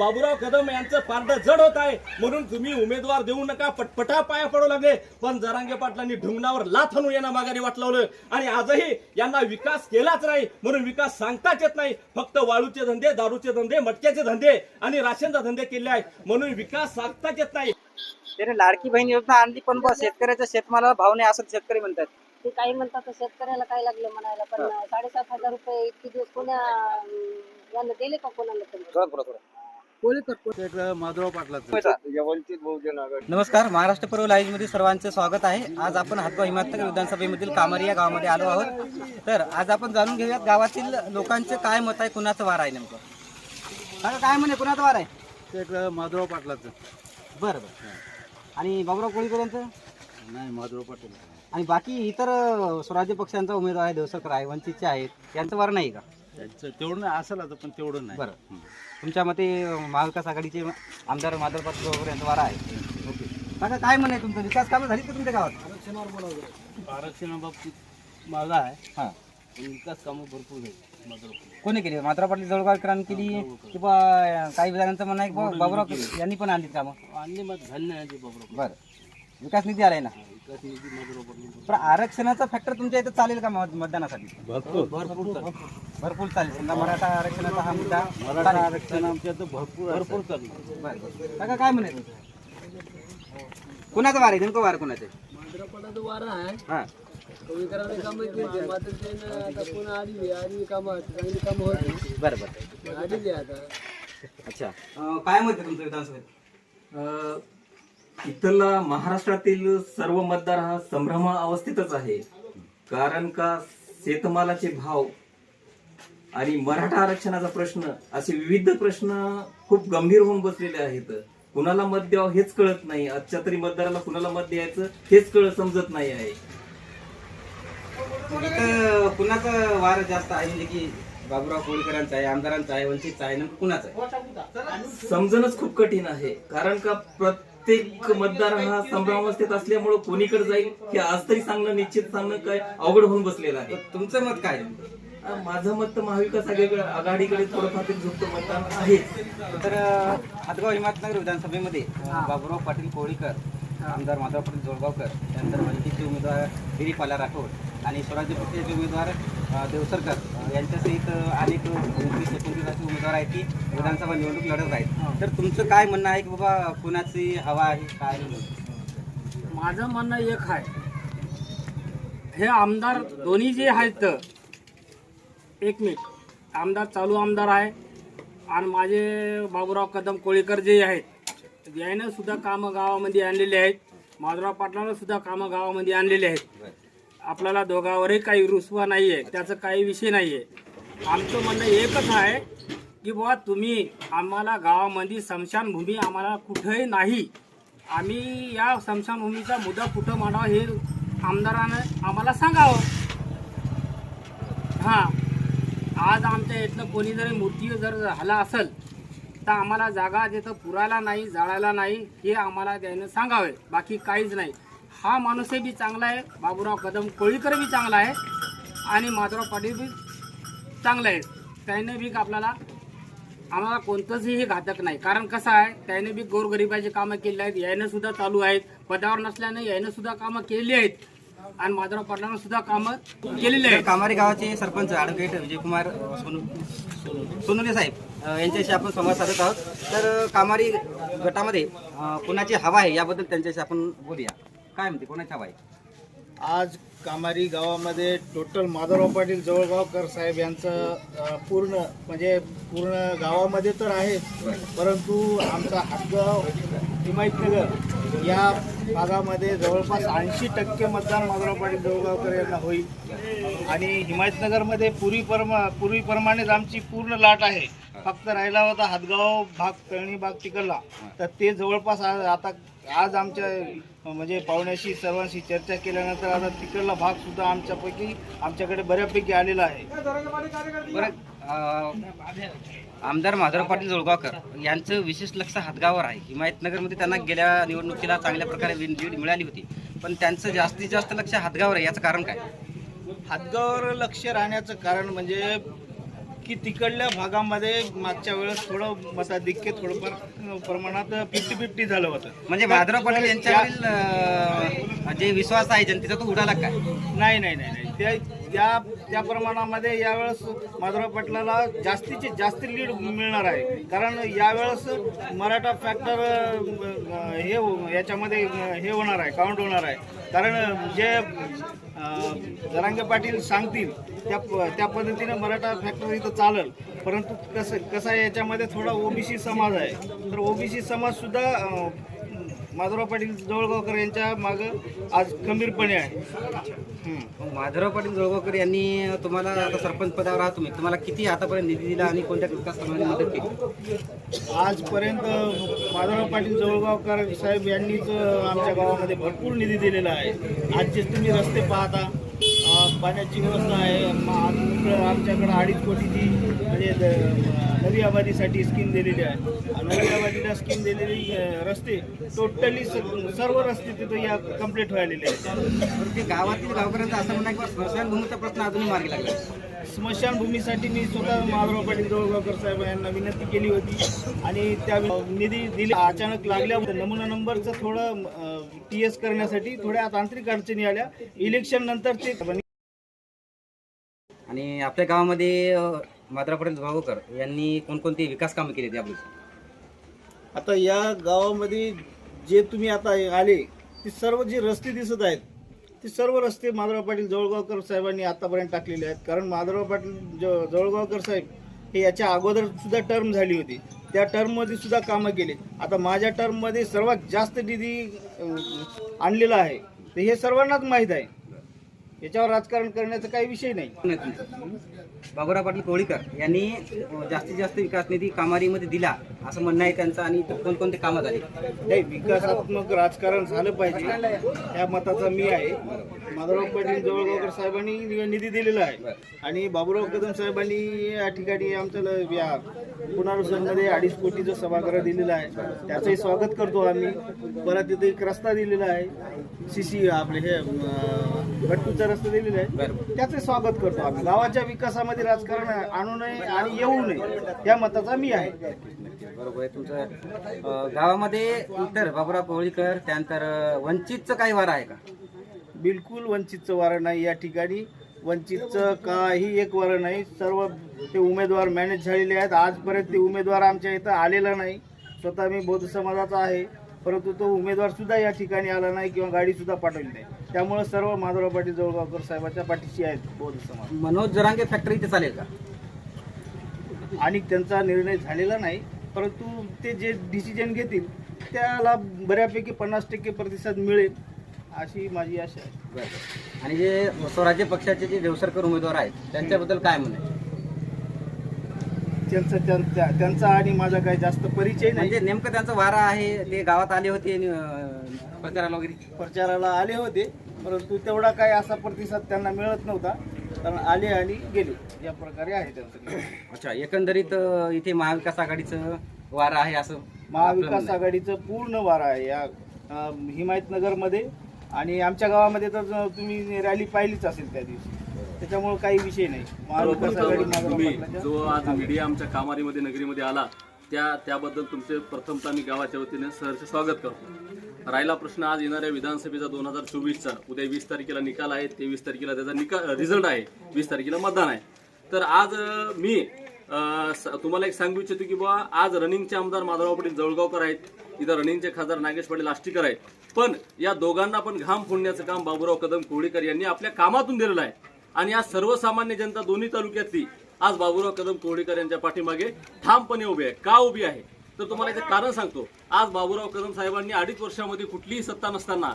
बाबूराव कदम यांचं पारड जड होत आहे. म्हणून तुम्ही उमेदवार देऊ नका. पटपटा पाया पडू लागले. पण जरांगे पाटलांनी ढुंगणावर लाथ हाणून यांना माघारी वाटलावलं आणि आजही यांना विकास केलाच नाही. म्हणून विकास सांगताच येत नाही. फक्त वाळूचे धंदे दारूचे धंदे मटक्याचे धंदे आणि राशनचे धंदे केले आहेत. म्हणून विकास सांगताच येत नाही. त्याने लाडकी बहीण योजना आणली पण बस शेतकऱ्याच्या शेतमालाला भाव नाही असं शेतकरी म्हणतात. ते काही म्हणतात तर शेतकऱ्याला काय लागलं म्हणायला पण साडेसात हजार रुपये इतके दिवस कोण्या अं, यानं दिले का कोणाला नमस्कार महाराष्ट्र पर्व लाईव्हमध्ये सर्वांचे स्वागत आहे. आज आपण हातगाव हिमायतनगर विधानसभेमधील कामारी या गावामध्ये आलो आहोत. तर आज आपण जाणून घेऊयात गावातील लोकांचे काय मत आहे कुणाचं वार आहे नेमकं? काय म्हणे कुणाचं वार आहे? ते इकडं माधवराव पाटलाचं बरं बरं. आणि बाबुराव कोळीकरांचं? नाही माधवराव पाटील आणि बाकी इतर स्वराज्य पक्षांचा उमेदवार आहे देवसरकर आहे वंचितचे आहेत. यांचं वार नाही का? त्यांचं तेवढं नाही असेल आता पण तेवढं नाही. बरं. तुमच्या मते महाविकास आघाडीचे आमदार माधव पाटील वगैरे यांचा वार आहे. ओके. काका काय म्हणे तुमचं? विकास कामं झाली का तुमच्या गावात? आरक्षणाबाबतीत माझा आहे. हां. पण विकास कामं भरपूर झाली कोणी केली? माधव पाटील जळगावकरांनी केली? किंवा काही जणांचं म्हणणं आहे की बाबुराव यांनी पण आणलीत कामं? आणली मग झाली नाही ते बाबराव. बरं. विकास निधी आलाय ना? पण आरक्षणाचा फॅक्टर तुमच्या इथं चालेल का मत- मतदानासाठी? भरपूर. भरपूर भरपूर चालेल. समजा मराठा आरक्षणाचा हा मुद्दा मराठा आरक्षण आमच्या तर भरपूर भरपूर बरं बरं. काका काय म्हणे कुणाचं वार आहे? नेमकं वार कुणाचं आहे? हा. बरं बरं. अच्छा. अं, काय मत आहे तुमचं विधानसभेत? अ, इथला महाराष्ट्रातील सर्व मतदार हा संभ्रम अवस्थेतच आहे. कारण का शेतमालाचे भाव आणि मराठा आरक्षणाचा प्रश्न असे विविध प्रश्न खूप गंभीर होऊन बसलेले आहेत. कुणाला मत द्यावं हेच कळत नाही. आजच्या तरी मतदाराला कुणाला मत द्यायचं हेच कळ समजत नाही आहे. इथं कुणाचं वार जास्त आहे म्हणजे की बाबुराव कोळीकरांचा आहे आमदारांचा आहे वंचितचा आहे नेमकं कुणाचं आहे? समजणच खूप कठीण आहे. कारण का प्रत्येक मतदार हा संभ्रमावस्थेत असल्यामुळे कोणीकडे जाईल हे आज तरी सांगणं निश्चित सांगणं काय अवघड होऊन बसलेलं आहे. तुमचं मत काय? माझं मत तर महाविकास आघाडी- आघाडीकडे थोडंफार तरी झुकतं मतदान आहे. तर हातगाव हिमायतनगर विधानसभेमध्ये बाबुराव पाटील कोळीकर आमदार माधव पाटील जोडगावकर त्यानंतर वंचितचे उमेदवार दिलीपाला राठोड आणि स्वराज्य पक्षाचे उमेदवार देवसरकर यांच्यासहित अनेक वीस एकोणतीस असे उमेदवार आहेत की विधानसभा निवडणूक लढत आहेत. तर तुमचं काय म्हणणं आहे की बाबा कुणाची हवा आहे काय? माझं म्हणणं एक आहे. हे आमदार दोन्ही जे आहेत एक मिनिट. आमदार चालू आमदार आहे. आणि माझे बाबूराव कदम कोळीकर जे आहेत यानं सुद्धा कामं गावामध्ये आणलेले आहेत. माधुराव पाटलानं सुद्धा कामं गावामध्ये आणलेले आहेत. आपल्याला दोघांवरही काही रुसवा नाही आहे त्याचं काही विषय नाही आहे आमचं म्हणणं एकच आहे की बुवा तुम्ही आम्हाला गावामध्ये स्मशानभूमी आम्हाला कुठंही नाही. आम्ही या स्मशानभूमीचा मुद्दा कुठं मांडावा हे आमदारानं आम्हाला सांगावं. हां. आज आमच्या इथलं कोणी जरी मूर्ती जर झाला असेल आता आम्हाला जागा जिथं पुरायला नाही जाळायला नाही हे आम्हाला त्यानं सांगावे. बाकी काहीच नाही. हा माणूसही बी चांगला आहे. बाबूराव कदम कोळीकर बी चांगला आहे. आणि माधुराव पाटील बी चांगलं आहे त्याने बी आपल्याला आम्हाला कोणतंचही हे घातक नाही. कारण कसं आहे त्याने बी गोरगरिबाची कामं केली आहेत. यायनंसुद्धा चालू आहेत. पदावर नसल्याने यायनं सुद्धा कामं केली आहेत. आणि माधुराव पाटलानं सुद्धा कामं केलेली आहेत. कामारी गावाचे सरपंच ॲडव्होकेट विजयकुमार सोनू सोनुले साहेब. यांच्याशी आपण संवाद साधत आहोत. तर कामारी गटामध्ये कोणाची हवा आहे याबद्दल त्यांच्याशी आपण बोलूया. काय म्हणते कोणाची हवा आहे? आज कामारी गावामध्ये टोटल माधवराव पाटील जवळगावकर साहेब यांचं पूर्ण म्हणजे पूर्ण गावामध्ये तर आहे परंतु आमचा हातगाव हिमायतनगर या भागामध्ये जवळपास ऐंशी टक्के मतदान माधवराव पाटील जवळगावकर यांना होईल. आणि हिमायतनगरमध्ये पूर्वीपरमा पूर्वीप्रमाणेच आमची पूर्ण लाट आहे. फक्त राहिला होता हातगाव भाग तळणी भाग तिकडला. तर ते जवळपास आ- आता आज आमच्या म्हणजे पाहुण्याशी सर्वांशी चर्चा केल्यानंतर आता तिकडला भाग सुद्धा आमच्यापैकी आमच्याकडे बऱ्यापैकी आलेला आहे. बरं आमदार माधवराव पाटील जोळगावकर यांचं विशेष लक्ष हातगावर आहे. हिमायतनगरमध्ये त्यांना गेल्या निवडणुकीला चांगल्या प्रकारे विन- लीड मिळाली होती. पण त्यांचं जास्तीत जास्त लक्ष हातगावर आहे. याचं कारण काय? हातगावर लक्ष राहण्याचं कारण म्हणजे की तिकडल्या भागामध्ये मागच्या वेळेस थोडं मताधिक्य थोडंफार प्रमाणात फिफ्टी फिफ्टी झालं होतं. म्हणजे माधवराव पाटील यांच्यावरील अं, जे विश्वास आहे जनतेचा तो उडाला काय नाही नाही नाही नाही. त्या त्या त्या प्रमाणामध्ये यावेळेस माधवराव पाटलाला जास्तीचे जास्त लीड मिळणार आहे. कारण यावेळेस मराठा फॅक्टर हे हो- याच्यामध्ये अं, हे होणार आहे काउंट होणार आहे. कारण जे जरांगे पाटील सांगतील त्या प- त्या पद्धतीनं मराठा फॅक्टरी इथं चालेल. परंतु कसं कसं आहे याच्यामध्ये थोडा ओबीसी समाज आहे. तर ओबीसी समाजसुद्धा माधवराव पाटील जवळगावकर यांच्या मागं आज खंबीरपणे आहे. मग माधवराव पाटील जोळगावकर यांनी तुम्हाला आता सरपंच पदावर आहात तुम्ही. तुम्हाला किती आतापर्यंत निधी दिला आणि कोणत्या विकास कामांनी मदत केली? आजपर्यंत माधवराव पाटील जवळगावकर साहेब यांनीच आमच्या गावामध्ये भरपूर निधी दिलेला आहे. आजचे तुम्ही रस्ते पाहता. पाण्याची व्यवस्था आहे. आमच्याकडं अडीच कोटीची म्हणजे नवी आबादीसाठी स्कीम दिलेली आहे. आणि नवी आबादीला स्कीम दिलेली रस्ते टोटली सर्व रस्ते तिथं या कंप्लीट व्हायलेले आहेत. ते गावातील गावकऱ्यांचं असं म्हणणं आहे की स्मशानभूमीचा प्रश्न अजूनही मार्गी लागला. स्मशानभूमीसाठी मी स्वतः माधवराव पाटील जवळगावकर साहेब यांना विनंती केली होती. आणि त्या निधी दिली. अचानक लागल्या नमुना नंबरचं थोडं टी एस करण्यासाठी थोड्या तांत्रिक अडचणी आल्या. इलेक्शन नंतर ते आणि आपल्या गावामध्ये अं, भागवकर यांनी कोणकोणती विकास कामं केली त्याबद्दल आता या गावामध्ये जे तुम्ही आता आले ते सर्व जे रस्ते दिसत आहेत ते सर्व रस्ते माधवराव पाटील जवळगावकर साहेबांनी आतापर्यंत टाकलेले आहेत. कारण माधवराव पाटील ज जवळगावकर साहेब हे याच्या अगोदर सुद्धा टर्म झाली होती. त्या टर्ममध्ये सुद्धा कामं केले. आता माझ्या टर्ममध्ये सर्वात जास्त निधी अं, आणलेला आहे. तर हे सर्वांनाच माहीत आहे. याच्यावर राजकारण करण्याचा काही विषय नाही. बाबुराव पाटील कोळीकर यांनी जास्तीत जास्त विकास निधी कामारीमध्ये दिला असं म्हणणं आहे त्यांचं आणि कोणकोणते कामं झाली? नाही विकासात्मक राजकारण झालं पाहिजे या मताचा मी आहे. माधवराव पाटील जवळगावकर साहेबांनी निधी दिलेला आहे. आणि बाबूराव कदम साहेबांनी या ठिकाणी आमच्या या पुनर्वसनमध्ये अडीच कोटीचं सभागृह दिलेलं आहे. त्याचंही स्वागत करतो आम्ही. परत तिथे एक रस्ता दिलेला आहे. सी सी आपले हे गट्टूचा रस्ता दिलेला आहे. त्याचे स्वागत करतो आम्ही. गावाच्या विकासामध्ये राजकारण आणू नये आणि येऊ नये या मताचा मी आहे. बरोबर आहे तुमचं. गावामध्ये इतर बाबुराव कोळीकर त्यानंतर वंचितचं काही वार आहे का? बिलकुल वंचितचं वारं नाही या ठिकाणी. वंचितचं काही एक वारं नाही. सर्व ते उमेदवार मॅनेज झालेले आहेत. आजपर्यंत ते उमेदवार आमच्या इथं आलेला नाही. स्वतः मी बौद्ध समाजाचा आहे. परंतु तो उमेदवार सुद्धा या ठिकाणी आला नाही किंवा गाडी सुद्धा पाठवली नाही. त्यामुळे सर्व माधवराव पाटील जवळगावकर साहेबाच्या पाठीशी आहेत बौद्ध समाज. मनोज जरांगे फॅक्टरी इथे चालेल का? आणि त्यांचा निर्णय झालेला नाही. परंतु ते जे डिसिजन घेतील त्याला बऱ्यापैकी पन्नास टक्के प्रतिसाद मिळेल. अशी माझी आशा आहे. बरं. आणि जे स्वराज्य पक्षाचे जे देवसरकर उमेदवार आहेत त्यांच्याबद्दल काय म्हणणं आहे? त्यांचा त्यांचा त्यांचा आणि माझा काही जास्त परिचय नाही. म्हणजे नेमकं त्यांचं वारा आहे ते गावात आले होते आणि, अं, प्रचाराला वगैरे? प्रचाराला आले होते परंतु तेवढा काही असा प्रतिसाद त्यांना मिळत नव्हता. कारण आले आणि गेले. या प्रकारे आहे त्यांचं अच्छा एकंदरीत अं, इथे महाविकास आघाडीचं वारा आहे असं आपलं महाविकास आहे. आघाडीचं पूर्ण वारा आहे. या अं, हिमायतनगरमध्ये आणि आमच्या गावामध्ये तर तुम्ही रॅली पाहिलीच असेल त्या दिवशी. त्याच्यामुळे काही विषय नाही. महाविकास आघाडी माधवराव तुम्ही जो आज मीडिया आमच्या कामारीमध्ये नगरीमध्ये आला त्या त्याबद्दल तुमचे प्रथमतः मी गावाच्या वतीने सहर्ष स्वागत करतो. राहिला प्रश्न आज येणाऱ्या विधानसभेचा दोन हजार चोवीसचा. उद्या वीस तारखेला निकाल आहे तेवीस तारखेला त्याचा निकाल रिझल्ट आहे. वीस तारखेला मतदान आहे. तर आज मी तुम्हाला एक सांगू इच्छितो की बुवा आज रनिंगचे आमदार माधवराव पाटील जवळगावकर आहेत. इथं रनिंगचे खासदार नागेश पाटील आष्टीकर आहेत. पण या दोघांना पण घाम फोडण्याचं काम बाबूराव कदम कोळीकर यांनी आपल्या कामातून दिलेलं आहे. आणि आज सर्वसामान्य जनता दोन्ही तालुक्यातली आज बाबूराव कदम कोळीकर यांच्या पाठीमागे ठामपणे उभी आहे. का उभी आहे? तर तुम्हाला याचं कारण सांगतो. आज बाबूराव कदम साहेबांनी अडीच वर्षामध्ये कुठलीही सत्ता नसताना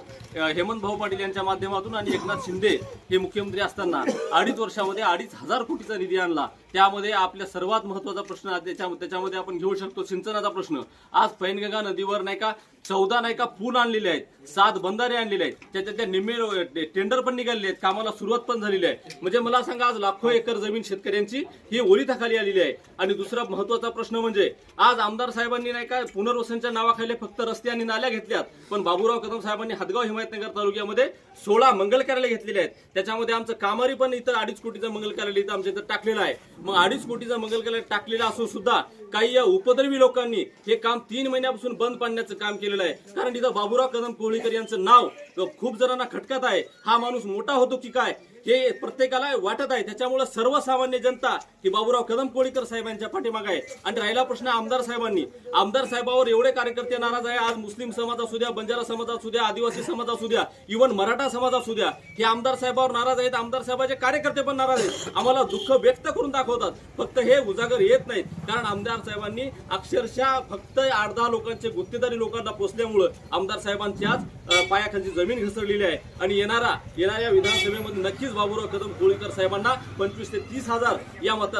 हेमंत भाऊ पाटील यांच्या माध्यमातून आणि एकनाथ शिंदे हे मुख्यमंत्री असताना अडीच वर्षामध्ये अडीच हजार कोटीचा निधी आणला. त्यामध्ये आपल्या सर्वात महत्त्वाचा प्रश्न त्याच्यामध्ये आपण घेऊ शकतो सिंचनाचा प्रश्न. आज पैनगंगा नदीवर नाही का चौदा नाही का पूल आणलेले आहेत सात बंधारे आणलेले आहेत त्याच्यातल्या निम्मे टेंडर पण निघालेले आहेत कामाला सुरुवात पण झालेली आहे. म्हणजे मला सांगा आज लाखो एकर जमीन शेतकऱ्यांची ही ओलिताखाली आलेली आहे. आणि दुसरा महत्त्वाचा प्रश्न म्हणजे आज आमदार साहेबांनी नाही का पुनर्वसनच्या नावाखाली फक्त रस्ते आणि नाल्या घेतल्यात पण बाबूराव कदम साहेबांनी हदगाव हिमायतनगर तालुक्यामध्ये सोळा मंगल कार्यालय घेतलेले आहेत. त्याच्यामध्ये आमचं कामारी पण इथं अडीच कोटीचं मंगल कार्यालय इथं आमच्या इथं टाकलेलं आहे. मग अडीच कोटीचं मंगल कार्यालय टाकलेलं असून सुद्धा काही या उपद्रवी लोकांनी हे काम तीन महिन्यापासून बंद पाडण्याचं काम केलं केलेलं आहे. कारण तिथं बाबूराव कदम कोळीकर यांचं नाव खूप जणांना खटकत आहे. हा माणूस मोठा होतो की काय? हे प्रत्येकाला वाटत आहे. त्याच्यामुळे सर्वसामान्य जनता ही बाबूराव कदम कोळीकर साहेबांच्या पाठीमागे आहे. आणि राहिला प्रश्न आमदार साहेबांनी. आमदार साहेबावर एवढे कार्यकर्ते नाराज आहे. आज मुस्लिम समाज असू द्या बंजारा समाज असू द्या आदिवासी समाज असू द्या इव्हन मराठा समाज असू द्या हे आमदार साहेबावर नाराज आहेत. आमदार साहेबाचे कार्यकर्ते पण नाराज आहेत. आम्हाला दुःख व्यक्त करून दाखवतात. फक्त हे उजागर येत नाहीत कारण आमदार साहेबांनी अक्षरशः फक्त आठ दहा लोकांचे गुत्तेदारी लोकांना पोचल्यामुळं आमदार साहेबांची आज पायाखालची जमीन घसरलेली आहे. आणि येणारा येणाऱ्या विधानसभेमध्ये नक्कीच बाबूराव कदम कोळीकर साहेबांना पंचवीस ते तीस हजार या मत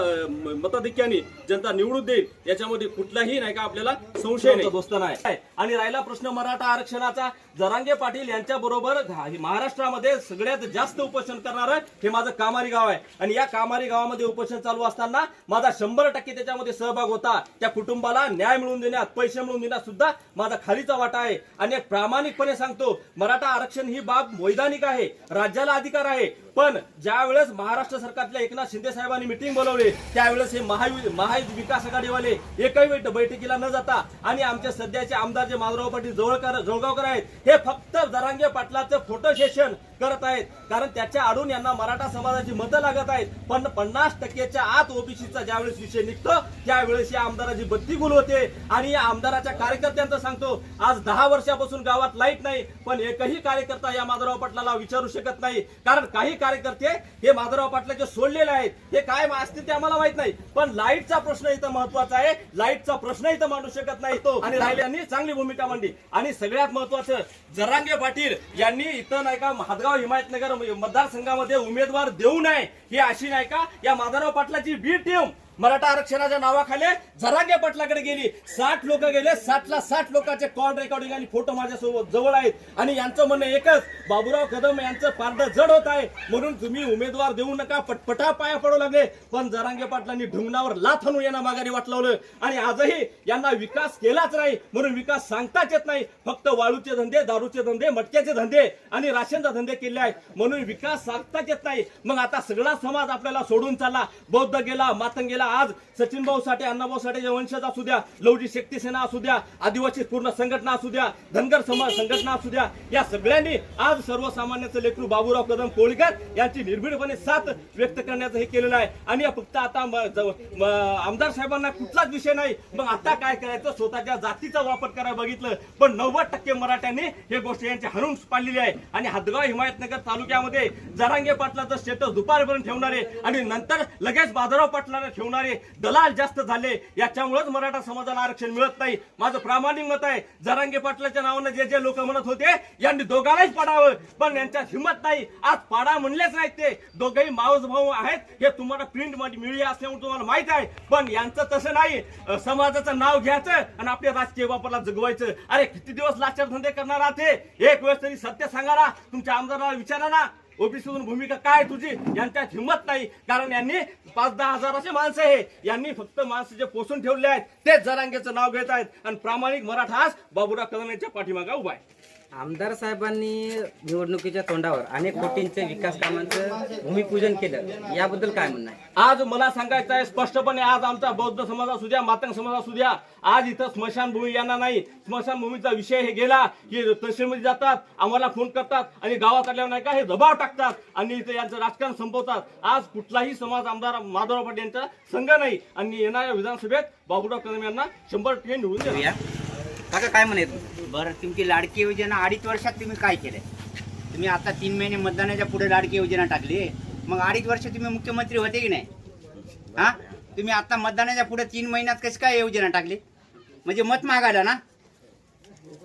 मताधिक्याने जनता निवडून देईल. याच्यामध्ये कुठलाही नाही का आपल्याला संशय नाही. दोस्त नाही आणि राहिला प्रश्न मराठा आरक्षणाचा. जरांगे पाटील यांच्या बरोबर महाराष्ट्रामध्ये सगळ्यात जास्त उपोषण करणार हे माझं कामारी गाव आहे. आणि या कामारी गावामध्ये उपोषण चालू असताना माझा शंभर टक्के त्याच्यामध्ये सहभाग होता. त्या कुटुंबाला न्याय मिळवून देण्यात पैसे मिळवून देण्यात सुद्धा माझा खालीचा वाटा आहे. आणि प्रामाणिकपणे सांगतो मराठा आरक्षण ही बाब वैधानिक आहे राज्याला अधिकार आहे. पण ज्यावेळेस महाराष्ट्र सरकारच्या एकनाथ शिंदे साहेबांनी मिटिंग बोलवली त्यावेळेस हे महायु महाविकास आघाडीवाले एकही बैठकीला न जाता आणि आमच्या सध्याचे आमदार जे माधुराव पाटील जवळकर जळगावकर आहेत. हे फक्त जरांगे पाटलाचं फोटो सेशन करत आहेत. कारण त्याच्या आडून यांना मराठा समाजाची मतं लागत आहेत. पण पन्नास टक्केच्या आत ओबीसीचा ज्यावेळेस विषय निघतो त्यावेळेस या आमदाराची बत्ती गुल होते. आणि या आमदाराच्या कार्यकर्त्यांचं सांगतो आज दहा वर्षापासून गावात लाइट नाही पण एकही कार्यकर्ता या माधवराव पाटलाला विचारू शकत नाही. कारण काही कार्यकर्ते हे माधवराव पाटलाचे सोडलेले आहेत. हे काय असतील ते आम्हाला माहीत नाही. पण लाईटचा प्रश्न इथं महत्त्वाचा आहे. लाईटचा प्रश्न इथं मांडू शकत नाही तो. आणि राहिल्यांनी चांगली भूमिका मांडली. आणि सगळ्यात महत्वाचं जरांगे पाटील यांनी इथं नाही का हातगाव हिमायतनगर मतदारसंघामध्ये उमेदवार देऊ नये ही अशी नाही का? या माधवराव पाटलाची बी टीम मराठा आरक्षणाच्या नावाखाली झरांगे पटलाकडे गेली. साठ लोक गेले. साठला साठ लोकांचे कॉल रेकॉर्डिंग आणि फोटो माझ्यासोबत जवळ आहेत. आणि यांचं म्हणणं एकच बाबूराव कदम यांचं पारड जड होत आहे. म्हणून तुम्ही उमेदवार देऊ नका. पटपटा पाया पडू लागले पण जरांगे पाटलांनी ढुंगणावर लाथ हाणून यांना माघारी वाटलावलं. आणि आजही यांना विकास केलाच नाही. म्हणून विकास सांगताच येत नाही. फक्त वाळूचे धंदे दारूचे धंदे मटक्याचे धंदे आणि राशनचा धंदे केले आहेत. म्हणून विकास सांगताच येत नाही. मग आता सगळा समाज आपल्याला सोडून चालला. बौद्ध गेला मातंग गेला आज सचिन भाऊ साठे अण्णाभाऊ साठेचे वंशज असू द्या लवजी शक्ती सेना असू द्या आदिवासी पूर्ण संघटना असू द्या धनगर समाज संघटना असू द्या या सगळ्यांनी आज सर्वसामान्याचं लेकरू बाबूराव कदम कोळीकर यांची निर्भीडपणे साथ व्यक्त करण्याचं हे केलेलं आहे. आणि फक्त आता आमदार साहेबांना कुठलाच विषय नाही. मग आता काय करायचं? स्वतःच्या जातीचा वापर करायला बघितलं. पण नव्वद टक्के मराठ्यांनी हे गोष्ट यांची हरून पाडलेली आहे. आणि हदगाव हिमायतनगर तालुक्यामध्ये जरांगे पाटलाचं स्टेटस दुपारपर्यंत ठेवणारे आणि नंतर लगेच बाजाराव पाटलाला ठेवणार दलाल जास्त झाले याच्यामुळेच मराठा समाजाला आरक्षण मिळत नाही. माझं प्रामाणिक मत आहे जरांगे पाटलाच्या नावानं जे जे लोक म्हणत होते यांनी दोघांनाच पाडावं. पण यांच्यात हिंमत नाही. आज पाडा म्हणलेच नाहीत ते. दोघेही मावस भाऊ आहेत. हे तुम्हाला प्रिंटमध्ये असल्यामुळे तुम्हाला माहीत आहे. पण यांचं तसं नाही. समाजाचं नाव घ्यायचं आणि आपल्या राजकीय वापरला जगवायचं. अरे किती दिवस लाचार धंदे करणार आहात एक वेळेस तरी सत्य सांगा ना. तुमच्या आमदाराला विचारा ना. ओबीसीतून भूमिका काय तुझी? यांच्यात हिंमत नाही. कारण यांनी पाच दहा हजाराचे माणसं आहे. यांनी फक्त माणसं जे पोसून ठेवले आहेत तेच जरांगेचं नाव घेत आहेत. आणि प्रामाणिक मराठा आज बाबुराव कदम यांच्या पाठीमागा उभा आहे. आमदार साहेबांनी निवडणुकीच्या तोंडावर अनेक कोटींचे विकास कामांचं भूमिपूजन केलं. याबद्दल काय म्हणणं आहे? आज मला सांगायचं आहे स्पष्टपणे आज आमचा बौद्ध समाज असू द्या मातंग समाज असू द्या आज इथं स्मशानभूमी यांना नाही. स्मशानभूमीचा विषय हे गेला की तहसीलमध्ये जातात आम्हाला फोन करतात आणि गावात आल्यावर नाही का हे दबाव टाकतात आणि इथं यांचं राजकारण संपवतात. आज कुठलाही समाज आमदार माधवराव पाटील यांचा संघ नाही आणि येणाऱ्या विधानसभेत बाबूराव कदम यांना शंभर टक्के निवडून देणार. काका काय म्हणे? बरं तुमची लाडकी योजना अडीच वर्षात तुम्ही काय केलंय? तुम्ही आता तीन महिने मतदानाच्या पुढे लाडकी योजना टाकली मग अडीच वर्ष तुम्ही मुख्यमंत्री होते की नाही? हा? तुम्ही आता मतदानाच्या पुढे तीन महिन्यात कशी काय योजना टाकली? म्हणजे मत मागायला ना?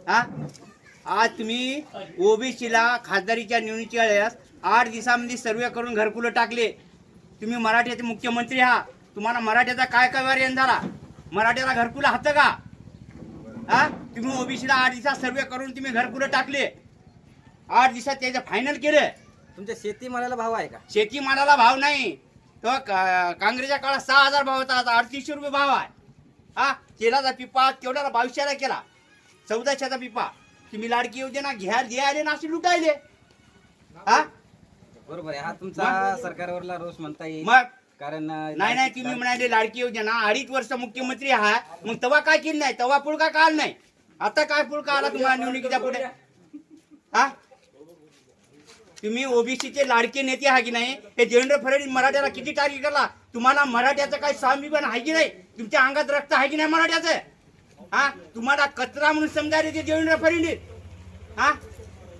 हा? आज तुम्ही ओबीसीला खासदारीच्या निवडणुकीच्या वेळेस आठ दिवसामध्ये सर्वे करून घरकुलं टाकले. तुम्ही मराठ्याचे मुख्यमंत्री आहात तुम्हाला मराठ्याचा काय काय वार्यन झाला? मराठ्याला घरकुलं हातं का? हा? तुम्ही ओबीसीला आठ दिवसात सर्वे करून तुम्ही घरकुलं टाकले. आठ दिवसात त्याचं फायनल केलं. तुमच्या शेतीमालाला भाव आहे का? शेतीमालाला भाव नाही. तो का- काँग्रेसच्या काळात सहा हजार भाव होता आता अडतीसशे रुपये भाव आहे. हा? तेलाचा पिपा तेवढ्याला बावीसशेला केला. चौदाशेचा पिपा. तुम्ही लाडकी योजना घ्या घ्यायले ना असे लुटायले. हा? बरोबर आहे. हा तुमचा सरकारवरला रोष म्हणता येईल. मग? कारण नाही नाही तुम्ही म्हणाले लाडकी योजना अडीच वर्ष मुख्यमंत्री आहात. मग तवा काय केलं नाही? तवा पुढं का काल नाही. आता काय पुढं आला तुम्हाला निवडणुकीच्या पुढे? हा? तुम्ही ओबीसीचे लाडके नेते आहे की नाही? हे देवेंद्र फडणवीस मराठ्याला किती टार्गेट केला तुम्हाला मराठ्याचं काही स्वाभिमान आहे की नाही? तुमच्या अंगात रक्त आहे की नाही मराठ्याचं? हा? तुम्हाला कचरा म्हणून समजायला ते देवेंद्र फडणवीस. हा?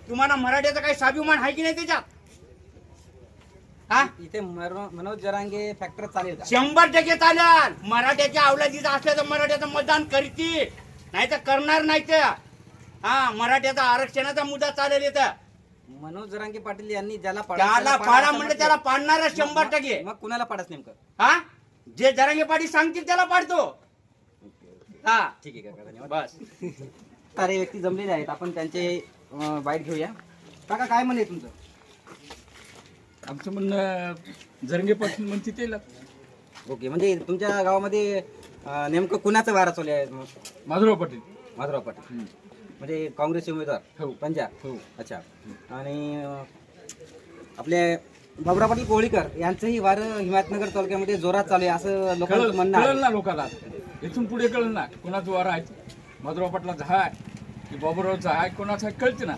तुम्हाला मराठ्याचा काही स्वाभिमान आहे की नाही त्याच्यात? हा? इथे मनो- मनोज जरांगे फॅक्टर चालेल का? शंभर टक्के चालेल. मराठ्याच्या अवलादीचं असलं तर मराठ्याचं मतदान करतील. नाही तर करणार नाही तर. हा मराठ्याचा आरक्षणाचा मुद्दा चालेल येतं मनोज जरांगे पाटील यांनी ज्याला पाडायचं त्याला त्याला पाडा पाडायचं म्हणलं त्याला पाडणार शंभर मग- टक्के. मग कुणाला पाडाच नेमकं? हा? जे जरांगे पाटील सांगतील त्याला पाडतो. हा. ठीक आहे काका धन्यवाद. बस. सारे व्यक्ती जमलेले आहेत. आपण त्यांचे अं, बाईट घेऊया. काका काय म्हणे तुमचं? आमचं म्हणणं जरंगे पाटील म्हणते ते ओके म्हणजे तुमच्या गावामध्ये अं, नेमकं कुणाचं वारा चालू आहे? मग? माधुराव पाटील. माधवराव पाटील. म्हणजे काँग्रेसचे उमेदवार? हो. पंजाब हो. अच्छा. आणि अं, आपले बाबुराव पाटील कोळीकर यांचंही वारं हिमायतनगर तालुक्यामध्ये जोरात चालू आहे असं लोकांचं कळल म्हणणं कळल ना लोकांना. इथून पुढे कळल ना कोणाचं वार आहे. माधुराव पाटलाचा आहे की बाबूरावचा आहे कोणाचा आहे कळते ना.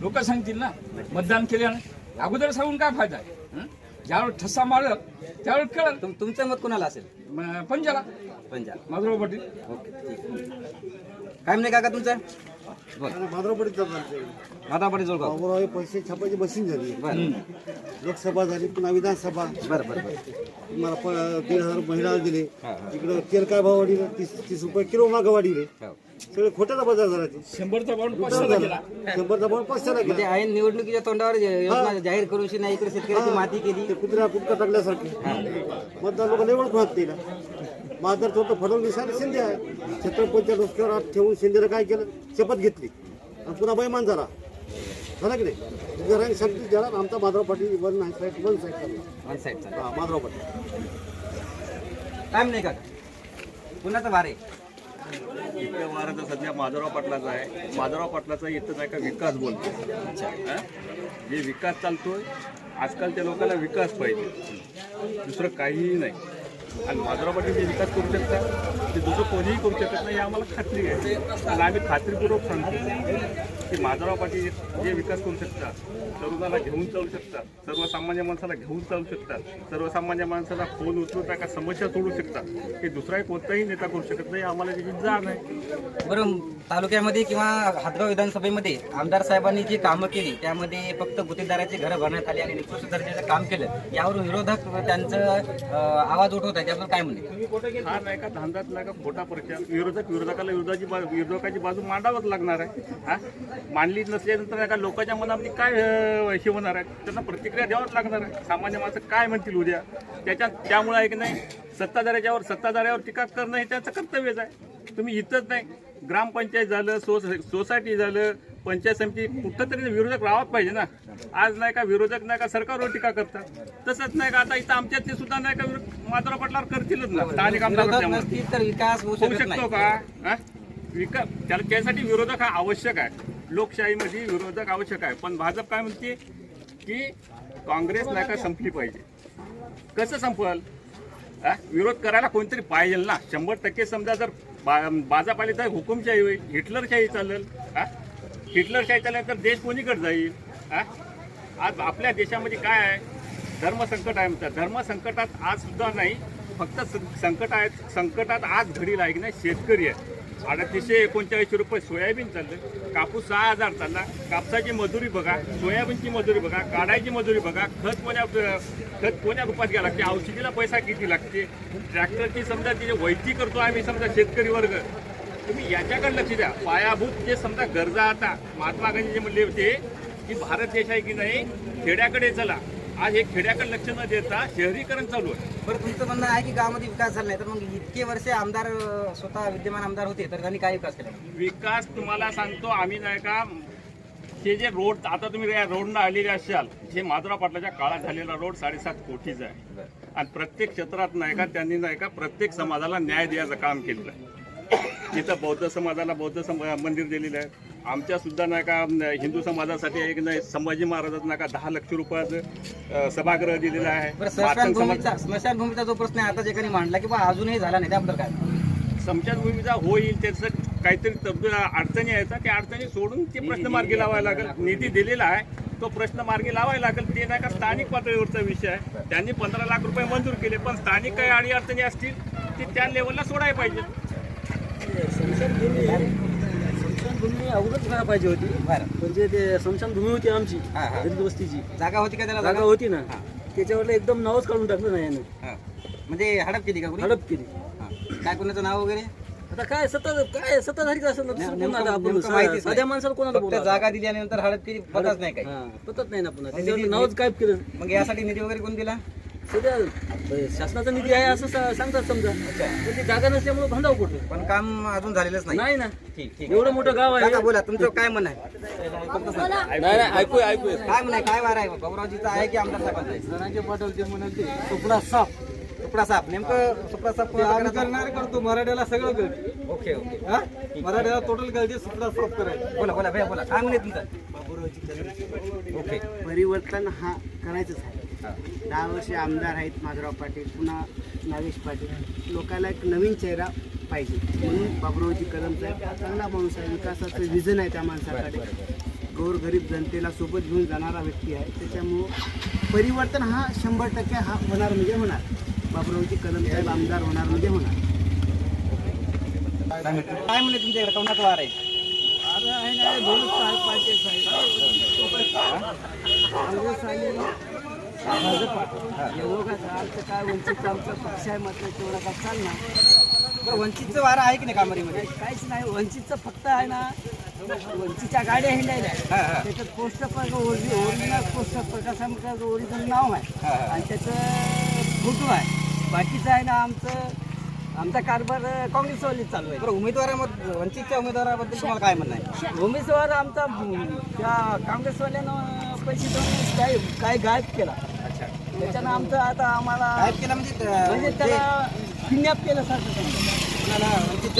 लोक सांगतील ना. मतदान केल्यानं. अगोदर सांगून काय फायदा आहे? हं? ज्यावेळेस ठसा मारल त्यावेळेस कळल. तुम- तुमचं मत कुणाला असेल? म- पंजाला. पंजाब माधुराव पाटील. ओके ठीक. काय म्हणे काका तुमचं? बोल. जोडगाव बाबूराव पैसे छापायची मशीन झाली. बरं. लोकसभा झाली पुन्हा विधानसभा. बरं बरं बरं. तुम्हाला प- दीड हजार महिला दिले. हा, हा. इकडं तेल काय भाव वाढले? तीस तीस रुपये किलो मागं वाढले. हो. सगळे खोट्याचा बाजार झाला ते. शंभरचा पाचशेला गेला. शंभरचा भाव पाचशेला म्हणजे गेला ऐन निवडणुकीच्या तोंडावर जे- योजना जाहीर करून नाही इकडे शेतकऱ्याची माती केली. ते कुत्र्या कुटका टाकल्यासारखे. मतदार लोक लय ओळखून हात तिला माझा तो फडणवीस आणि शिंदे आहे. छत्रपतीच्या डोक्यावर हात ठेवून शिंदेनं काय केलं? शपथ घेतली. आणि पुन्हा बैमान झाला. झाला की नाही? जरा सांगतील त्याला आमचा माधव पाटील वन नाही साईड वन साईड करणार वन साईड हा पाटील. काय म्हणे काका कुणाचं वार आहे इथं वाराचा सध्या माधवराव पाटलाचा आहे. माधवराव पाटलाचा इथं नाही का विकास बोलतो हा? जे विकास चालतोय आजकालच्या लोकांना विकास पाहिजे. दुसरं काहीही नाही. आणि माधवराव पाटील जे विकास करू शकतात ते दुसरं कोणीही करू शकत नाही आम्हाला खात्री आहे. आणि आम्ही खात्रीपूर्वक सांगतो की माधवराव पाटील जे विकास करू शकतात तरुणाला घेऊन चालू शकतात सर्वसामान्य माणसाला घेऊन चालू शकतात सर्वसामान्य माणसाला फोन उचलून टाका समस्या सोडू शकतात हे दुसराही कोणताही नेता करू शकत नाही आम्हाला त्याची जाण आहे. बरं तालुक्यामध्ये किंवा हातगाव विधानसभेमध्ये आमदार साहेबांनी जी कामं केली त्यामध्ये फक्त गुत्तेदाराची घरं भरण्यात आली आणि निकृष्ट दर्जाचं काम केलं यावरून विरोधक त्यांचं आवाज उठवत आहे त्याच्याबद्दल काय म्हणले हा नाही का धांदाच नाही का खोटा प्रचार विरोधक विरोधकाला विरोधाची बा- विरोधकाची बाजू मांडावंच लागणार आहे. हा? मांडली नसल्यानंतर नाही का लोकांच्या मनामध्ये काय अं, हे होणार आहे? त्यांना प्रतिक्रिया द्यावंच लागणार आहे. सामान्य माणसं काय म्हणतील उद्या? त्याच्यात त्यामुळे आहे की नाही सत्ताधाऱ्याच्यावर सत्ताधाऱ्यावर टीका करणं हे त्यांचं कर्तव्यच आहे. तुम्ही इथंच नाही ग्रामपंचायत झालं सोस सोसायटी झालं पंचायत समिती कुठं तरी विरोधक राहत पाहिजे ना. आज नाही का विरोधक नाही का सरकारवर टीका करतात. तसंच नाही का आता इथं आमच्यात सुद्धा नाही का विरोध माधवराव पाटलावर करतीलच ना. स्थानिक आमदार विकास होऊ शकत का? हा? विकास त्याला त्यासाठी विरोधक हा आवश्यक आहे. लोकशाहीमध्ये विरोधक आवश्यक आहे. पण भाजप काय म्हणते की काँग्रेस नाही का संपली पाहिजे. कसं संपल? हा? विरोध करायला कोणतरी पाहिजे ना. शंभर टक्के समजा जर बा बाजा पाहिली तर हुकुमशाही होईल हिटलरशाही चालेल हा? हिटलरशाही चालेल तर देश कोणीकडे जाईल? हा? आज आपल्या देशामध्ये काय आहे? धर्मसंकट आहे म्हणतात धर्मसंकटात आज सुद्धा नाही फक्त सं- संकट आहे. संकटात आज घडीला आहे की नाही? शेतकरी आहे अडतीसशे एकोणचाळीस रुपये सोयाबीन चाललं. कापूस सहा हजार चालला. कापसाची मजुरी बघा. सोयाबीनची मजुरी बघा. काढायची मजुरी बघा. खत कोण्या खत कोण्या रूपात घ्यावं लागते? औषधीला पैसा किती लागते? ट्रॅक्टरची समजा तिथे वैती करतो आम्ही समजा शेतकरी वर्ग. तुम्ही याच्याकडे लक्ष द्या. पायाभूत जे समजा गरजा आता महात्मा गांधी जे म्हणले होते की भारत देश आहे की नाही खेड्याकडे चला. आज हे खेड्याकडे लक्ष न देता शहरीकरण चालू आहे. बरं तुमचं म्हणणं आहे की गावामध्ये विकास झाला नाही तर मग इतके वर्षे आमदार स्वतः विद्यमान आमदार होते तर त्यांनी काय विकास केला? विकास तुम्हाला सांगतो आम्ही नाही का हे जे रोड आता तुम्ही या रोडनं आलेले असाल जे माधुराव पाटलाच्या काळात झालेला रोड साडेसात कोटीचा आहे. आणि प्रत्येक क्षेत्रात नाही का त्यांनी नाही का प्रत्येक समाजाला न्याय द्यायचं काम केलेलं आहे. तिथं बौद्ध समाजाला बौद्ध सम मंदिर दिलेलं आहे. आमच्या सुद्धा नाही का हिंदू समाजासाठी एक नाही संभाजी महाराजांना नाही का दहा लक्ष रुपयाचं सभागृह दिलेलं आहे. स्मशानभूमीचा जो प्रश्न आहे आता जे काही मांडला की अजूनही झाला नाही त्याबद्दल काय? स्मशानभूमीचा होईल त्याचं काहीतरी तब्दील अडचणी आहेत त्या अडचणी सोडून ते प्रश्न मार्गी लावायला लागेल. निधी दिलेला आहे तो प्रश्न मार्गी लावायला लागेल. ते नाही का स्थानिक पातळीवरचा विषय आहे. त्यांनी पंधरा लाख रुपये मंजूर केले पण स्थानिक काही अडी अडचणी असतील ते त्या लेवलला सोडायला पाहिजे. स्मशानभूमी अवगत व्हायला पाहिजे होती. बरं. म्हणजे ते स्मशानभूमी होती आमची हा, हा. दलित वस्तीची. जागा होती का त्याला जागा होती ना. त्याच्यावर एकदम नावच काढून टाकलं नाही यानं. हा. म्हणजे हडप केली का कुणी? हडप केली. हा. काय कोणाचं नाव वगैरे? आता काय सत्ता काय सत्ताधारीच असेल ना दुसरं नेमकं- कोणाला आपण नेमकं माहितीच नाही. साध्या माणसाला कोणाला फक्त बोलावं? जागा दिली आणि नंतर हडप केली पताच नाही काही. हा, पतच नाही ना पुन्हा. म्हणजे त्याच्यावर नावच काय केलं. मग यासाठी निधी वगैरे कोण दिला? सध्या शासनाचा निधी आहे असं सा- सांगतात समजा. पण ती जागा नसल्यामुळे भांडाव कुठं? पण काम अजून झालेलंच नाही. नाही ना. ठीक ठीक. एवढं मोठं गाव आहे. काका बोला तुमचं काय म्हणणं आहे? नाही नाही ऐकू ऐकू. काय म्हणणं आहे? काय वार आहे? बाबूरावजीचं आहे की आमदार साहेबांचं आहे? जरांगे पाटील ते म्हणाले सुपडा साप. सुपडा साहेब नेमकं सुपडा साहेब कोणाला करायचं? करणार करतो मराठ्याला सगळं कळते. Okay okay. हा? मराठ्याला टोटल कळते सुपडा साफ करायचं बोला बोला भैया बोला. काय म्हणे तुमचं? ओके. परिवर्तन हा करायचंच आहे. दहा वर्षे आमदार आहेत माधवराव पाटील पुन्हा नागेश पाटील. लोकांना एक नवीन चेहरा पाहिजे. म्हणून बाबुरावजी कदमचा एक चांगला माणूस आहे. विकासाचं विजन आहे त्या माणसाकडे. गोरगरीब जनतेला सोबत घेऊन जाणारा व्यक्ती आहे. त्याच्यामुळं परिवर्तन हा शंभर टक्के हा होणार म्हणजे होणार. बाबुरावजी कदम साहेब आमदार होणार म्हणजे होणार. काय म्हणे तुमच्याकडे? कोणाचा वार आहे? काँग्रेस आणि भाजपा काय? वंचित आमचा पक्ष आहे मात्र तेवढा का चालणार वंचितचं वार आहे की नाही कामारीमध्ये? काहीच नाही. वंचितचं फक्त आहे ना वंचितच्या गाड्या हिंडायला. त्याच्यात पोस्ट पण ओरिजिनल पोस्ट प्रकाशाचं ओरिजिनल नाव आहे. आणि त्याचं फोटो आहे. बाकीचं आहे ना आमचं आमचा कारभार अं, काँग्रेसवाली चालू आहे. बरं उमेदवारामध्ये वंचितच्या उमेदवाराबद्दल तुम्हाला काय म्हणणं आहे? उमेदवार आमचा त्या काँग्रेसवाल्यानं पैसे देऊन काय काय गायब केला. त्याच्यानं आमचं आता आम्हाला गायब केला म्हणजे त- म्हणजे ते- त्याला किडनॅप केलं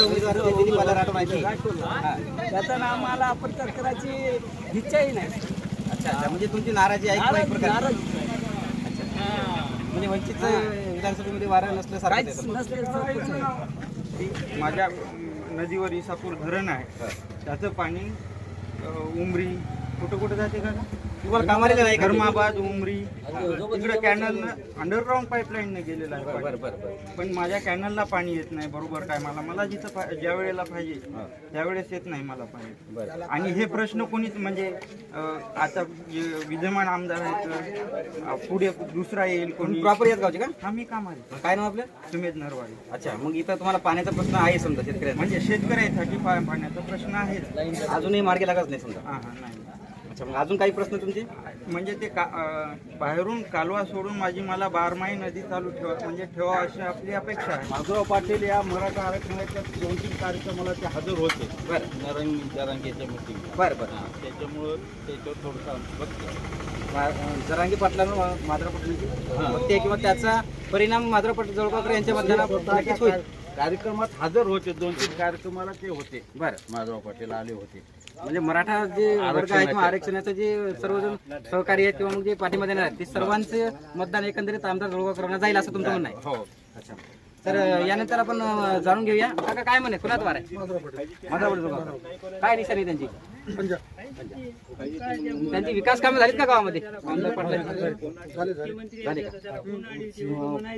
उमेदवार दिलीप राठोड माहिती. हा. त्याच्यानं आम्हाला प्रचार करायची इच्छाही नाही. अच्छा अच्छा. म्हणजे तुमची नाराजी आहे किंवा एक नाराज- प्रकारची? नाराज. म्हणजे वंचितचं विधानसभेमध्ये वारं नसल्यासारखं काहीच आहे. नसल्यासारखंच माझ्या नदीवर इसापूर धरण आहे. त्याचं पाणी अ, उमरी कुठं कुठं जाते का तुम्हाला कामाला नाही? धर्माबाद उमरी इकडे कॅनल अंडरग्राऊंड पाईपलाईन गेलेलं आहे बरं पाणी. माझ्या कॅनलला पाणी येत नाही बरोबर काय मला? मला जिथं पा- ज्या वेळेला पाहिजे त्यावेळेस येत नाही मला पाणी. आणि हे प्रश्न कोणीच म्हणजे अ, आता जे विद्यमान आमदार आहेत अ, पुढे दुसरा येईल कोणी? प्रॉपर येत गावचे का? आम्ही कामारी काय नाव आपलं? सुमेध नरवाडी. अच्छा मग इथं तुम्हाला पाण्याचा प्रश्न आहे समजा शेतकऱ्यांचा म्हणजे शेतकऱ्यासाठी पा- पाण्याचा प्रश्न आहे. अजूनही मार्गी लागत नाही समजा. हा हा नाही. अच्छा मग अजून काही प्रश्न तुमचे? म्हणजे ते का अं, बाहेरून कालवा सोडून माझी मला बारमाही नदी चालू ठेवा म्हणजे ठेवा अशी आपली अपेक्षा आहे. माधवराव पाटील या मराठा आरक्षणाच्या दोन तीन कार्यक्रमाला ते हजर होते. बरं. नरंग जरांगेच्या मिटिंग बरं बरं. त्याच्यामुळं त्याच्यावर थोडंसं बघतो. मा- जरांगी पाटलांना माधुरा पाटलांची ते किंवा त्याचा परिणाम माधुरा पाटील जवळगावकर यांच्या मतदानात नक्कीच होईल. कार्यक्रमात हजर होते दोन तीन कार्यक्रमाला ते होते. बरं. माधवराव पाटील आले होते. म्हणजे मराठा जे वर्ग आहे किंवा आरक्षणाचं जे सर्वजण सहकारी आहेत किंवा मग जे पाठिंबा देणार आहेत ते सर्वांचे मतदान एकंदरीत आमदार जवळगावकरांना जाईल असं तुमचं म्हणणं आहे? हो. अच्छा. तर यानंतर आपण जाणून घेऊया. काका काय म्हणे? कुणात वार आहे? माधवराव. काय निशाणी त्यांची? त्यांची विकास कामे झालीत का गावामध्ये? झाली का?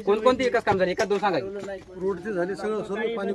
कोणकोणती विकास काम झाली? एका दोन सांगा रोडचे झाले सगळं सर्व पाणी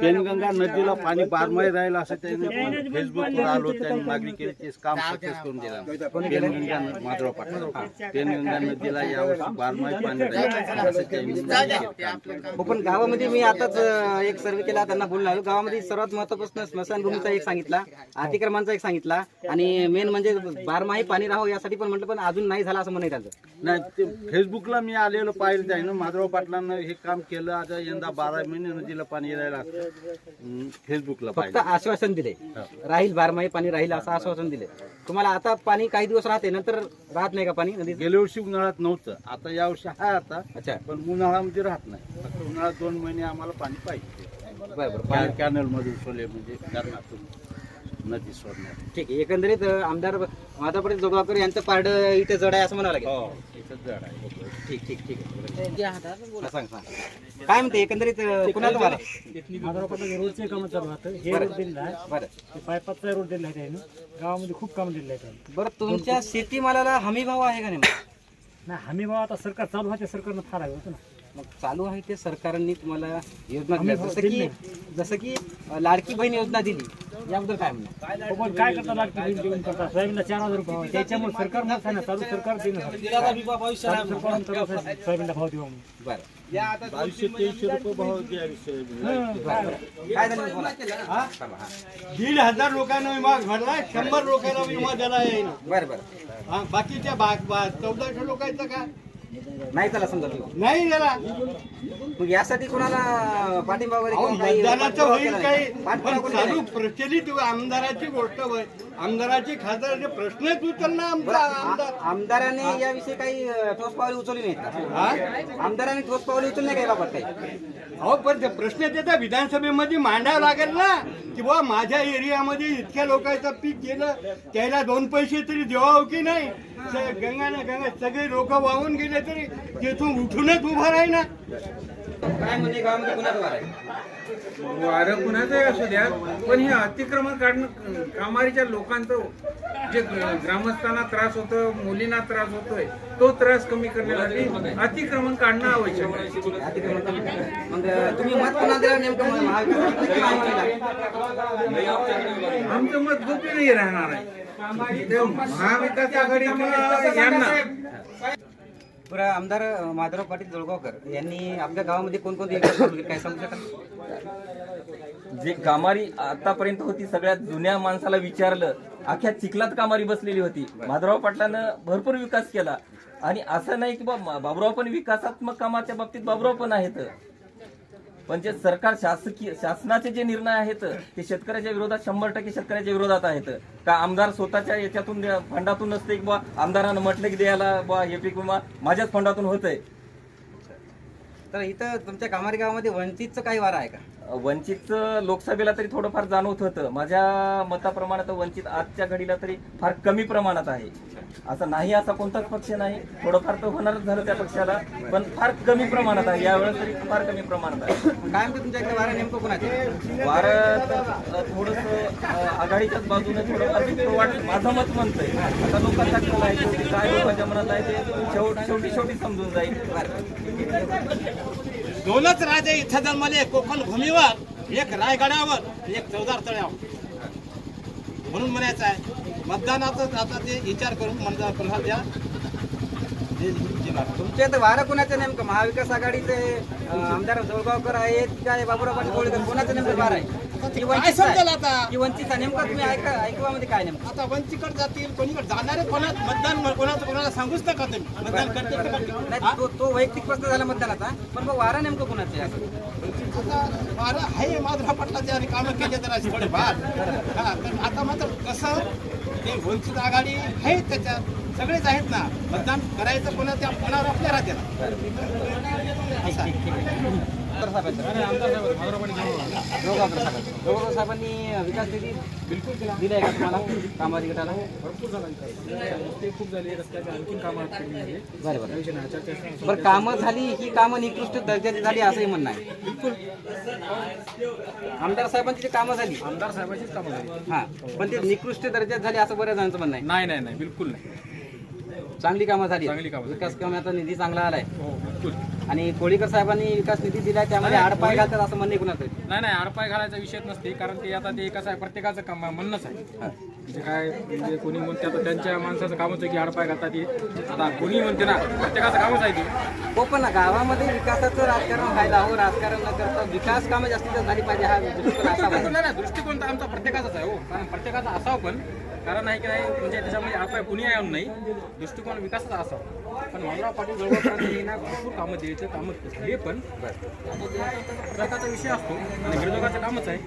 पेनगंगा नदीला पाणी बारमाही राहील असं त्यांनी फेसबुकवर आलो त्यांनी मागणी केली ते काम सक्सेस करून दिलं. पेनगंगा माधवराव पाटील पेनगंगा नदीला यावर्षी बारमाही पाणी राहील असं त्यांनी केलं. हो पण गावामध्ये मी आताच अं, एक सर्वे केला त्यांना बोललो आलो गावामध्ये सर्वात महत्त्वाचा स्मशानभूमीचा एक सांगितला अतिक्रमांचा एक सांगितला. आणि मेन म्हणजे बारमाही पाणी राहावं यासाठी पण म्हटलं पण अजून नाही झालं असं म्हणायचं. नाही ते फेसबुकला मी आलेलो पाहिलं आहे ना माधवराव पाटलांना हे काम केलं. आता यंदा बारा महिने नदीला पाणी राहिलं हम्म, फेसबुकला फक्त पाहिलं. आश्वासन दिले. राहील बारमाही पाणी राहील असं आश्वासन दिले. तुम्हाला आता पाणी काही दिवस राहते नंतर राहत नाही का पाणी? नदीत? गेल्या वर्षी उन्हाळ्यात नव्हतं. आता या वर्षी आहे आता अच्छा. पण उन्हाळ्यामध्ये राहत नाही. फक्त उन्हाळ्यात दोन महिने आम्हाला पाणी पाहिजे. बरं बरं. कॅ- पाणी- कॅनलमधून सोले म्हणजे धरणातून नदी सोडण्यात. ठीक आहे. एकंदरीत अं, आमदार माधवपर्यंत जोगावकर यांचं पारड इथे जड आहे असं म्हणावं लागेल. हो इथं जड आहे. ठीक ठीक ठीक आहे. हा, सांग सांग. काय म्हणते एकंदरीत अं, कुणाला वारा? रोडचे काम चालू राहतं. हे बरं. रोड दिलेला आहे. बरं. ते पायपाचा रोड दिलेला आहे त्यानं. गावामध्ये खूप काम दिलेलं आहे त्यानं. बरं तुमच्या शेतीमालाला हमी भाव आहे का नाही? नाही हमी भाव आता सरकार चालू आहे त्या सरकारनं फार होतं ना मग चालू आहे ते सरकारने तुम्हाला योजना दिल्या जसं की. जसं की अं, लाडकी बहीण योजना दिली याबद्दल काय म्हणणं हो, पण काय करता लागतं बिल देऊन करता सोयाबीनला चार हजार रुपये भाव आहे. त्याच्यामुळे सरकार आहे ना चालू सरकार देणं चालू का सोयाबीनला भाव देऊ म्हणून बरं बावीसशे तेवीसशे रुपये भाव हं. दीड हजार लोकांना विमा भरला शंभर लोकांना विमा दिला येईल बरं बरं. हा, बाकीच्या चौदाशे लोकांचा का? नाही त्याला समजा. नाही मग यासाठी कोणाला पाठिंबा वगैरे अहो, किंवा काही मतदानाचं पाठपुरावा होईल केला काही नाही? पाठपुरावा पण कोणी केला चालू नाही? प्रचलित आमदाराची गोष्ट होय आमदाराची खासदाराचे प्रश्नच उचलला बरं, आमचा आमदार आ- आमदाराने याविषयी काही अं, ठोस पावले उचलली नाहीत का? आमदारांनी ठोस पावले उचलले काही बाबत काही अहो पण ते प्रश्न त्याचा विधानसभेमध्ये मांडावा लागेल ना की बुवा माझ्या एरियामध्ये इतक्या लोकांचं पीक गेलं त्याला दोन पैसे तरी द्यावं की नाही गंगा ना गंगा सगळे लोक वाहून गेले तरी तिथून उठूनच उभा राही ना काय गावामध्ये कुणाचं वार आहे? वारं कुणाचंही असू द्या पण हे अतिक्रमण काढणं कामारीच्या लोकांचं जे ग्रामस्थांना त्रास होतो मुलींना त्रास होतोय तो त्रास कमी करण्यासाठी अतिक्रमण काढणं आवश्यक आहे. तुम्ही मत कोणाला नेमकं? आमचं मत गोपनीय राहणार आहे. ते महाविकास आघाडी यांना पुरा आमदार अं, माधवराव पाटील जोळगावकर यांनी आपल्या गावामध्ये कोणकोणती काय सांगू शकाल? जे कामारी आतापर्यंत होती सगळ्यात जुन्या माणसाला विचारलं अख्ख्या चिखलात कामारी बसलेली होती. माधवराव पाटलानं भरपूर विकास केला. आणि असं नाही की बा बाबुराव पण विकासात्मक कामाच्या बाबतीत बाबुराव पण आहेत. पण जे सरकार शासकीय शासनाचे जे निर्णय आहेत ते शेतकऱ्याच्या विरोधात शंभर टक्के शेतकऱ्याच्या विरोधात आहेत. का आमदार स्वतःच्या याच्यातून फंडातून नसते की बा आमदारानं म्हटलं की द्यायला बा हे पीक विमा माझ्याच फंडातून होत आहे तर इथं तुमच्या कामारी गावामध्ये वंचितचं काही वार आहे का? वंचितचं लोकसभेला तरी थोडंफार जाणवत होतं. माझ्या मताप्रमाणे तर वंचित आजच्या घडीला तरी फार कमी प्रमाणात आहे. असं नाही असा कोणताच पक्ष नाही. थोडंफार तर होणारच झालं त्या पक्षाला पण फार कमी प्रमाणात आहे. यावेळेस तरी फार कमी प्रमाणात आहे. काय म्हणते तुमच्या इकडे? वारं नेमकं कोणाचे? वारं थोडस आघाडीच्याच बाजूने थोडंफार माझं मत म्हणतंय. आता लोकांचा कल आहे शेवटी काय लोकांच्या मनात आहे ते शेवट शेवटी शेवटी समजून जाईल. दोनच राजे इथं जन्मले. कोकण भूमीवर एक रायगडावर एक चौदार तळ्यावर. म्हणून म्हणायचं आहे मतदानाचं आता ते विचार करून मतदान प्रभाव द्या जे- जे लागतं. तुमच्या इथं वारं कोणाचं नेमकं? महाविकास आघाडीचे आमदार जोळगावकर आहेत काय बाबूराव पाटील कोणाचं नेमकं वार आहे? काय समजेल आहे? आता? की वंचित आहे. नेमकं तुम्ही ऐका ऐकवामध्ये काय नेमकं? आता वंचिकडे जातील कोणीकडे जाणारे कोणा मतदान कोणाचं कोणाला सांगूच नका तुम्ही. मतदान करते का करते? नाही तो तो वैयक्तिक प्रश्न झाला मतदानाचा पण मग वारा नेमकं कोणाचं आहे? असं आता वारं आहे माधुरा पटलाचे आणि कामं केले थोडेफार. हा तर आता मात्र कसं ते वंचित आघाडी आहेत त्याच्यात. सगळेच आहेत ना. मतदान करायचं कोणा त्या कोणावर आपल्या राज्याला असं आहे. जोळगावकर साहेब जोळगावकर साहेबांनी विकास निधी बिलकुल केला. दिलाय का तुम्हाला? कामारी गटाला? भरपूर झाला ते खूप झाले रस्त्याचे आणखी कामं बरं बरं. बरं कामं झाली ही कामं निकृष्ट दर्जाची झाली असंही म्हणणं आहे. बिलकुल. आमदार साहेबांची जी कामं झाली. आमदार साहेबांचीच कामं झाली. हा पण ते निकृष्ट दर्जात झाली असं बऱ्याच जणांचं म्हणणं आहे. नाही नाही नाही बिलकुल नाही. चांगली कामं झाली चांगली कामं. विकास कामाचा निधी चांगला आलाय. हो बिलकुल. आणि कोळीकर साहेबांनी विकास निधी दिलाय त्यामध्ये आडपाय घालतात असं म्हणणे कुणाचं आहे? नाही नाही आरपाय घालायचा विषय नसते कारण ते आता ते कसं आहे प्रत्येकाचं काम म्हणणंच आहे. म्हणजे काय म्हणजे कोणी म्हणते आता त्यांच्या माणसाचं कामच आहे की आरपाय घालतात ते आता कोणी म्हणते ना प्रत्येकाचं कामच आहे ते. हो पण गावामध्ये विकासाचं राजकारण व्हायला हवं राजकारण न करता विकास कामं जास्तीत जास्त झाली पाहिजे हा दृष्टिकोन असावा नाही नाही, दृष्टिकोन तर आमचा प्रत्येकाचाच आहे हो. कारण प्रत्येकाचा असावं पण कारण आहे की नाही म्हणजे त्याच्यामध्ये आरपाय कुणी आहे नाही दृष्टिकोन विकासाचा असावा. पण माधवराव पाटील जवळपास ना भरपूर कामं द्यायचं कामं झाले पण प्रकारचा विषय असतो. आणि विरोधकाचं कामच आहे.